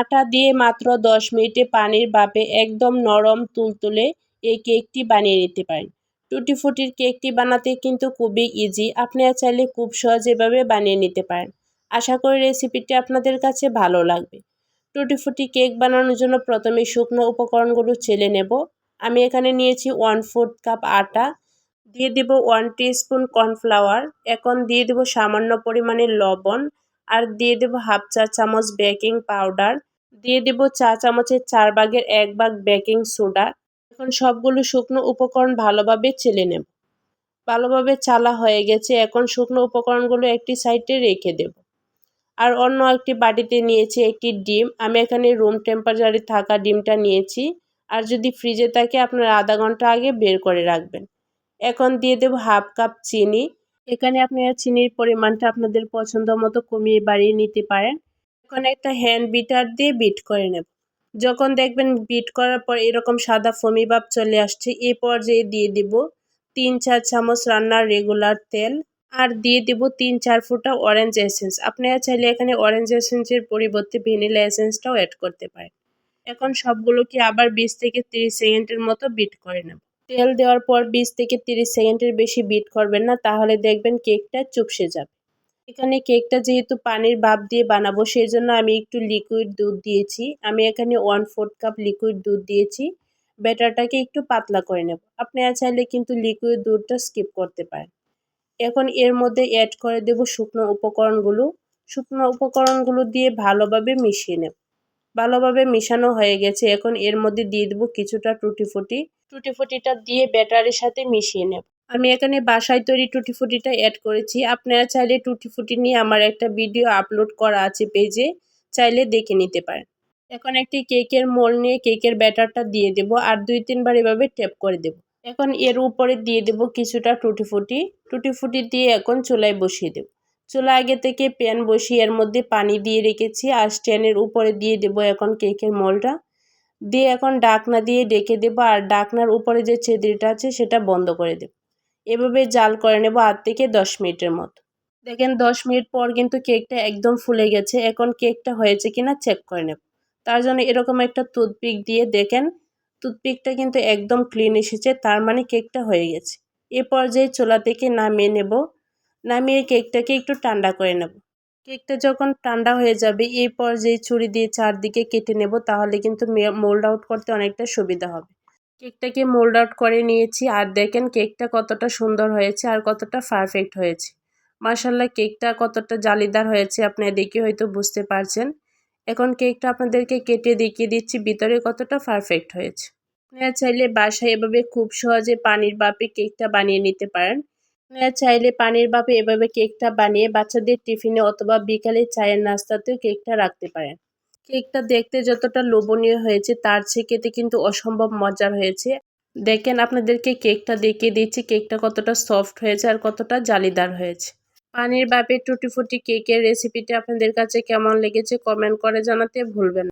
আটা দিয়ে মাত্র দশ মিনিটে পানির বাপে একদম নরম তুলতুলে এই কেকটি বানিয়ে নিতে পারেন। টুটি ফুটির কেকটি বানাতে কিন্তু খুবই ইজি আপনারা চাইলে খুব সহজেভাবে বানিয়ে নিতে পারেন। আশা করি রেসিপিটি আপনাদের কাছে ভালো লাগবে। টুটি ফুটি কেক বানানোর জন্য প্রথমে শুকনো উপকরণগুলো ছেলে নেব। আমি এখানে নিয়েছি ওয়ান ফোর্থ কাপ আটা, দিয়ে দেব ওয়ান স্পুন কর্নফ্লাওয়ার এখন দিয়ে দেব সামান্য পরিমাণে লবণ, আর দিয়ে দেব হাফ চা চামচ বেকিং পাউডার দিয়ে দেব চা চামচের চার ভাগের এক ভাগ বেকিং সোডা এখন সবগুলো শুকনো উপকরণ ভালোভাবে চেলে নেব। ভালোভাবে চালা হয়ে গেছে। এখন শুকনো উপকরণগুলো একটি সাইডে রেখে দেব। আর অন্য একটি বাটিতে নিয়েছি একটি ডিম। আমি এখানে রুম টেম্পারেচারে থাকা ডিমটা নিয়েছি। আর যদি ফ্রিজে থাকে, আপনার আধা ঘণ্টা আগে বের করে রাখবেন। এখন দিয়ে দেব হাফ কাপ চিনি। এখানে আপনারা চিনির পরিমাণটা আপনাদের পছন্দ মতো কমিয়ে বাড়িয়ে নিতে পারেন। এখন একটা হ্যান্ড বিটার দিয়ে বিট করে নেব। যখন দেখবেন বিট করার পর এরকম সাদা ফমি ভাব চলে আসছে, এ পর্যায়ে দিয়ে দিব তিন চার চামচ রান্নার রেগুলার তেল আর দিয়ে দিব তিন চার ফুটা অরেঞ্জ এসেন্স আপনারা চাইলে এখানে অরেঞ্জ এসেন্সের পরিবর্তে ভ্যানিলা এসেন্সটাও অ্যাড করতে পারেন। এখন সবগুলোকে আবার বিশ থেকে তিরিশ সেকেন্ডের মতো বিট করে নেব। তেল দেওয়ার পর বিশ থেকে তিরিশ সেকেন্ডের বেশি বিট করবেন না, তাহলে দেখবেন কেকটা চুপসে যাবে। এখানে কেকটা যেহেতু পানির ভাপ দিয়ে বানাবো সেই জন্য আমি একটু লিকুইড দুধ দিয়েছি। আমি এখানে ওয়ান ফোর্থ কাপ লিকুইড দুধ দিয়েছি। ব্যাটারটাকে একটু পাতলা করে নেব। আপনারা চাইলে কিন্তু লিকুইড দুধটা স্কিপ করতে পারেন। এখন এর মধ্যে অ্যাড করে দেব শুকনো উপকরণগুলো। শুকনো উপকরণগুলো দিয়ে ভালোভাবে মিশিয়ে নেব। ভালোভাবে মিশানো হয়ে গেছে। এখন এর মধ্যে দিয়ে দেবো কিছুটা টুটি ফুটি টুটি ফুটিটা দিয়ে ব্যাটারের সাথে মিশিয়ে নেব। আমি এখানে বাসায় তৈরি টুটি ফুটিটা অ্যাড করেছি। আপনারা চাইলে টুটি ফুটি নিয়ে আমার একটা ভিডিও আপলোড করা আছে পেজে চাইলে দেখে নিতে পারেন। এখন একটি কেকের মোল নিয়ে কেকের ব্যাটারটা দিয়ে দেব আর দুই তিনবার এভাবে টেপ করে দেব। এখন এর উপরে দিয়ে দেব কিছুটা টুটি ফুটি টুটি ফুটি দিয়ে এখন চুলায় বসিয়ে দেব। চুলা আগে থেকে প্যান বসিয়ে এর মধ্যে পানি দিয়ে রেখেছি আর স্ট্যান্ডের উপরে দিয়ে দেব এখন কেকের মোলটা দিয়ে এখন ডাকনা দিয়ে ডেকে দেব আর ডাকনার উপরে যে ছেদরিটা আছে সেটা বন্ধ করে দেব। এভাবে জাল করে নেব আট থেকে দশ মিনিটের মতো। দেখেন, দশ মিনিট পর কিন্তু কেকটা একদম ফুলে গেছে। এখন কেকটা হয়েছে কিনা চেক করে নেব। তার জন্য এরকম একটা টুথপিক দিয়ে দেখেন টুথপিকটা কিন্তু একদম ক্লিন এসেছে, তার মানে কেকটা হয়ে গেছে। এ পর্যায়ে চোলা থেকে নামিয়ে নেব, নামিয়ে কেকটাকে একটু ঠান্ডা করে নেব। কেকটা যখন ঠান্ডা হয়ে যাবে এই পর্যায়ে ছুরি দিয়ে চারদিকে কেটে নেব, তাহলে কিন্তু মোল্ড আউট করতে অনেকটা সুবিধা হবে। কেকটাকে মোল্ড আউট করে নিয়েছি। আর দেখেন কেকটা কতটা সুন্দর হয়েছে আর কতটা পারফেক্ট হয়েছে। মার্শাল্লাহ কেকটা কতটা জালিদার হয়েছে আপনারা দেখে হয়তো বুঝতে পারছেন। এখন কেকটা আপনাদেরকে কেটে দেখিয়ে দিচ্ছি, ভিতরে কতটা পারফেক্ট হয়েছে। আপনারা চাইলে বাসায় এভাবে খুব সহজে পানির বাপে কেকটা বানিয়ে নিতে পারেন। আপনারা চাইলে পানির বাপে এভাবে কেকটা বানিয়ে বাচ্চাদের টিফিনে অথবা বিকালে চায়ের নাস্তাতেও কেকটা রাখতে পারেন। কেকটা দেখতে যতটা লোভনীয় হয়েছে, তার চেয়ে কিন্তু অসম্ভব মজার হয়েছে। দেখেন, আপনাদেরকে কেকটা দেখিয়ে দিচ্ছি, কেকটা কতটা সফট হয়েছে আর কতটা জালিদার হয়েছে। পানির বাপের টুটি ফুটি কেকের রেসিপিটা আপনাদের কাছে কেমন লেগেছে কমেন্ট করে জানাতে ভুলবেন